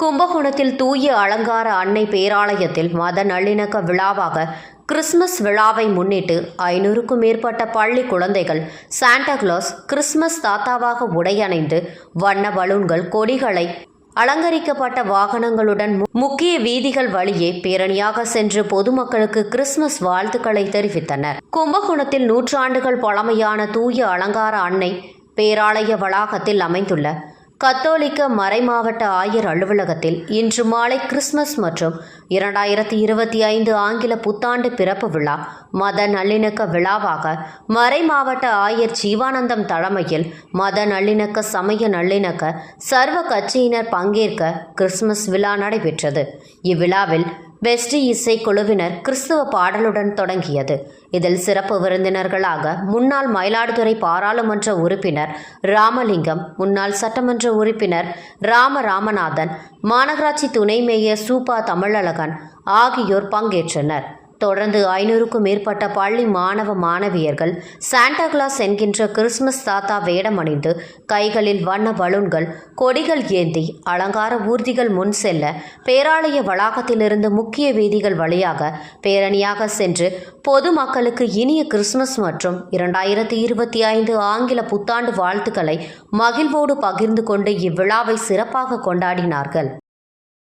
கும்பகோணத்தில் தூய அலங்கார அன்னை பேராலயத்தில் மத நல்லிணக்க விழாவாக கிறிஸ்துமஸ் விழாவை முன்னிட்டு ஐநூறுக்கும் மேற்பட்ட பள்ளி குழந்தைகள் சாண்டா கிளாஸ் தாத்தாவாக உடையணிந்து வண்ண பலூன்கள் கொடிகளை அலங்கரிக்கப்பட்ட வாகனங்களுடன் முக்கிய வீதிகள் வழியே பேரணியாக சென்று பொதுமக்களுக்கு கிறிஸ்துமஸ் வாழ்த்துக்களை தெரிவித்தனர். கும்பகோணத்தில் நூற்றாண்டுகள் பழமையான தூய அலங்கார அன்னை பேராலய வளாகத்தில் அமைந்துள்ள கத்தோலிக்க மறைமாவட்ட ஆயர் அலுவலகத்தில் இன்று மாலை கிறிஸ்துமஸ் மற்றும் இரண்டாயிரத்தி இருபத்தி ஐந்து ஆங்கில புத்தாண்டு பிறப்பு விழா மத நல்லிணக்க விழாவாக மறைமாவட்ட ஆயர் ஜீவானந்தம் தலைமையில் மத நல்லிணக்க சமய நல்லிணக்க சர்வ கட்சியினர் பங்கேற்க கிறிஸ்துமஸ் விழா நடைபெற்றது. இவ்விழாவில் பெஸ்டி இசை குழுவினர் கிறிஸ்துவ பாடலுடன் தொடங்கியது. இதில் சிறப்பு விருந்தினர்களாக முன்னாள் மயிலாடுதுறை பாராளுமன்ற உறுப்பினர் ராமலிங்கம் முன்னாள் சட்டமன்ற உறுப்பினர் ராம ராமநாதன் மாநகராட்சி துணை மேயர் சூப்பா தமிழழகன் ஆகியோர் பங்கேற்றனர். தொடர்ந்து ஐநூறுக்கும் மேற்பட்ட பள்ளி மாணவ மாணவியர்கள் சாண்டா கிளாஸ் என்கின்ற கிறிஸ்துமஸ் தாத்தா வேடமணிந்து கைகளில் வண்ண பலூன்கள் கொடிகள் ஏந்தி அலங்கார ஊர்திகள் முன் செல்ல பேராலய வளாகத்திலிருந்து முக்கிய வீதிகள் வழியாக பேரணியாக சென்று பொதுமக்களுக்கு இனிய கிறிஸ்துமஸ் மற்றும் இரண்டாயிரத்தி இருபத்தி ஐந்து ஆங்கில புத்தாண்டு வாழ்த்துக்களை மகிழ்வோடு பகிர்ந்து கொண்டு இவ்விழாவை சிறப்பாக கொண்டாடினார்கள்.